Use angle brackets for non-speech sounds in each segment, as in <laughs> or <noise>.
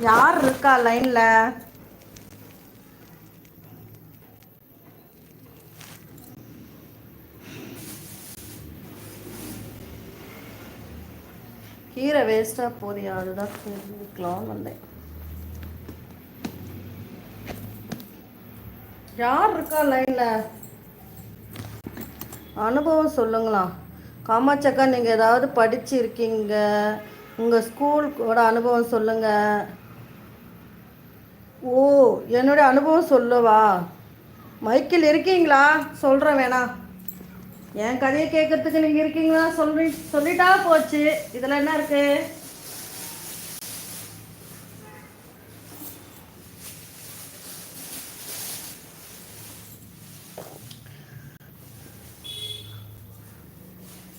யார் இருக்கா லைன்ல கீரை வேஸ்டா போதியா அதுதான் தெரிஞ்சுக்கலாம் வந்தேன். யார் இருக்கா லைன்ல அனுபவம் சொல்லுங்களா. காமாச்சக்கா நீங்கள் ஏதாவது படிச்சிருக்கீங்க. உங்கள் ஸ்கூலோட அனுபவம் சொல்லுங்க. ஓ என்னுடைய அனுபவம் சொல்லவா? மைக்கில் இருக்கீங்களா? சொல்கிறேன் வேணா. என் கதையை கேட்கறதுக்கு நீங்கள் இருக்கீங்களா? சொல்லி சொல்லிட்டா போச்சு. இதில் என்ன இருக்கு?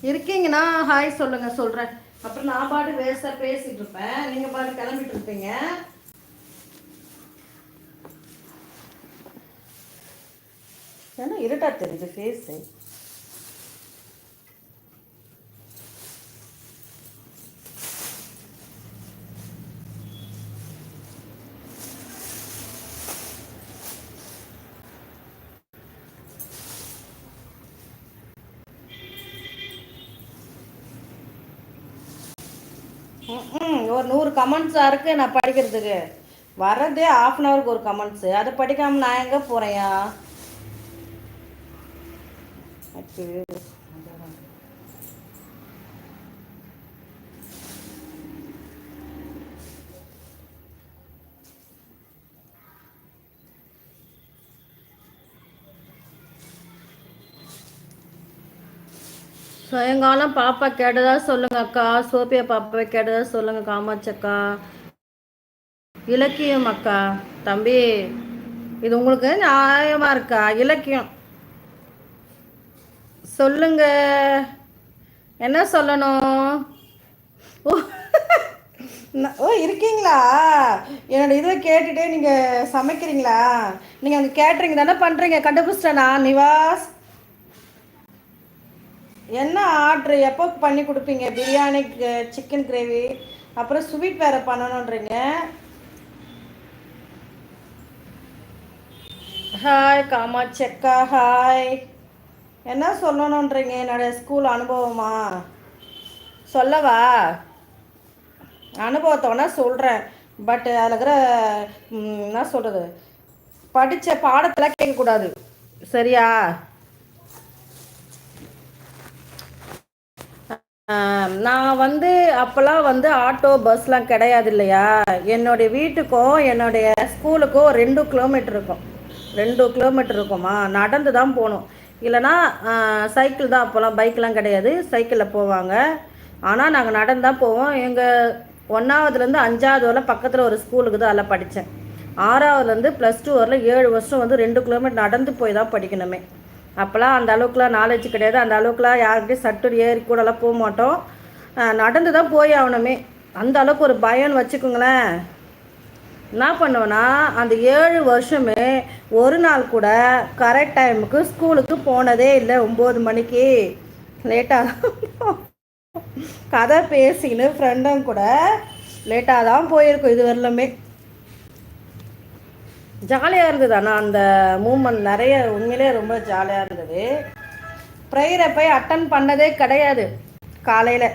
இருக்கீங்கன்னா ஹாய் சொல்லுங்க சொல்கிறேன் அப்புறம் நான் பாட்டு வேஸ்ட்டாக பேசிகிட்டு இருப்பேன். நீங்கள் பாட்டு கிளம்பிட்டு இருப்பீங்க. ஏன்னா இருட்டா தெரியுது ஃபேஸு ஒரு நூறு கமெண்ட்ஸாக இருக்குது நான் படிக்கிறதுக்கு. வர்றதே ஆஃப் அன் ஹவருக்கு ஒரு கமெண்ட்ஸு அதை படிக்காமல் நான் எங்கே போகிறேயா சாயங்காலம் பாப்பா கேட்டதா சொல்லுங்க அக்கா. சோபியா பாப்பா கேட்டதா சொல்லுங்க காமாட்சக்கா இலக்கியம் அக்கா. தம்பி இது உங்களுக்கு நியாயமா இருக்கா? இலக்கியம். சொல்லுங்க. என்ன சொல்லணும்? ஓ. ஓ இருக்கீங்களா? என்னோட இதை கேட்டுட்டே நீங்கள் சமைக்கிறீங்களா? நீங்கள் அங்கே கேட்ரிங் தானே பண்ணுறீங்க கண்டுபிடிச்சிட்டேனா நிவாஸ்? என்ன ஆர்டர்? எப்போ பண்ணி கொடுப்பீங்க? பிரியாணி சிக்கன் கிரேவி அப்புறம் ஸ்வீட் வேறு பண்ணணுன்றீங்க. ஹாய் காமாட்சக்கா ஹாய் என்ன சொல்லணுன்றீங்க என்னுடைய ஸ்கூல் அனுபவமா? சொல்லவா? அனுபவத்தை சொல்கிறேன் பட் அதில் இருக்கிற என்ன சொல்கிறது படித்த பாடத்தில் கேட்கக்கூடாது சரியா? நான் வந்து அப்போல்லாம் வந்து ஆட்டோ பஸ்லாம் கிடையாது இல்லையா? என்னுடைய வீட்டுக்கும் என்னுடைய ஸ்கூலுக்கும் ரெண்டு கிலோமீட்டர் இருக்கும். ரெண்டு கிலோமீட்டர் இருக்குமா நடந்து தான் போகணும். இல்லைன்னா சைக்கிள் தான் அப்போல்லாம் பைக்கெலாம் கிடையாது. சைக்கிளில் போவாங்க. ஆனால் நாங்கள் நடந்து தான் போவோம். எங்கள் ஒன்றாவதுலேருந்து அஞ்சாவது வரல பக்கத்தில் ஒரு ஸ்கூலுக்கு தான் அதில் படித்தேன். ஆறாவதுலேருந்து ப்ளஸ் டூ வரல ஏழு வருஷம் வந்து ரெண்டு கிலோமீட்டர் நடந்து போய் தான் படிக்கணுமே. அப்போல்லாம் அந்த அளவுக்குலாம் நாலேஜ் கிடையாது. அந்த அளவுக்குலாம் யார்கிட்டயும் சட்டு ஏறி கூடலாம் போக மாட்டோம். நடந்து தான் போய் ஆகணுமே. அந்த அளவுக்கு ஒரு பயம்னு வச்சுக்கோங்களேன். என்ன பண்ணுவேன்னா அந்த ஏழு வருஷமே ஒரு நாள் கூட கரெக்ட் டைமுக்கு ஸ்கூலுக்கு போனதே இல்லை. ஒம்பது மணிக்கு. லேட்டாக கதை பேசிக்கின்னு ஃப்ரெண்டும் கூட லேட்டாக தான் போயிருக்கோம் இது வரலுமே ஜாலியாக இருந்தது ஆனால் அந்த மூமெண்ட் நிறைய உண்மையிலே ரொம்ப ஜாலியாக இருந்தது. ப்ரேயரை போய் அட்டன் பண்ணதே கிடையாது. காலையில்.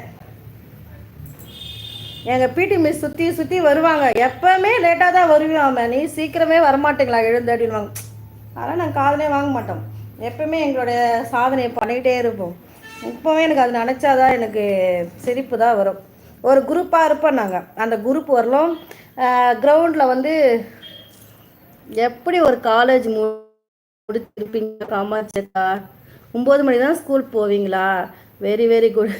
எங்கள் பிடி மிஸ் சுற்றி சுற்றி வருவாங்க. எப்போவுமே லேட்டாக தான் வருவாங்க நீ சீக்கிரமே வரமாட்டீங்களா? எழுந்து அப்படின்வாங்க அதெல்லாம் நாங்கள் காதலே வாங்க மாட்டோம். எப்பவுமே எங்களுடைய சாதனையை பண்ணிக்கிட்டே இருப்போம். இப்போவே எனக்கு அது நினச்சாதான் எனக்கு சிரிப்பு தான் வரும். ஒரு குரூப்பாக இருப்போம் நாங்கள் அந்த குரூப் வரலும் கிரவுண்டில் வந்து எப்படி ஒரு காலேஜ் முடிச்சிருப்பீங்க? காமாட்சக்கா ஒம்பது மணி தான் ஸ்கூல் போவீங்களா? வெரி வெரி குட்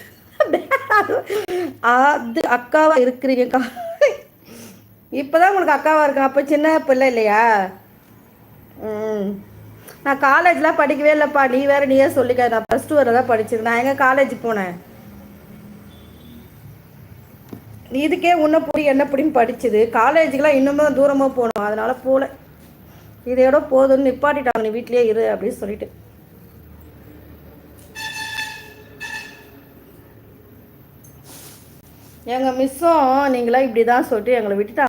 <laughs> அது அக்காவா இருக்கிறீங்கக்கா. இப்போதான் உங்களுக்கு அக்காவா இருக்கா? அப்போ சின்ன பிள்ளை இல்லையா? ம். நான் காலேஜ்லாம் படிக்கவே இல்லைப்பா. நீ வேற நீயே சொல்லிக்க நான் ப்ளஸ் டூ வரை தான் படிச்சிருக்கேன். நான் எங்கே காலேஜ் போனேன்? இதுக்கே உன்ன புடி என்ன புடின்னு படிச்சது. காலேஜுக்கெலாம் இன்னமும் தூரமாக போகணும். அதனால போகல இதையோட போதும்னு நிப்பாட்டிட்டாங்க. நீ வீட்லயே இரு அப்படின்னு சொல்லிட்டு. எங்கள் மிஸ்ஸும் நீங்களாம் இப்படி தான் சொல்லிட்டு எங்களை விட்டுட்டாங்க.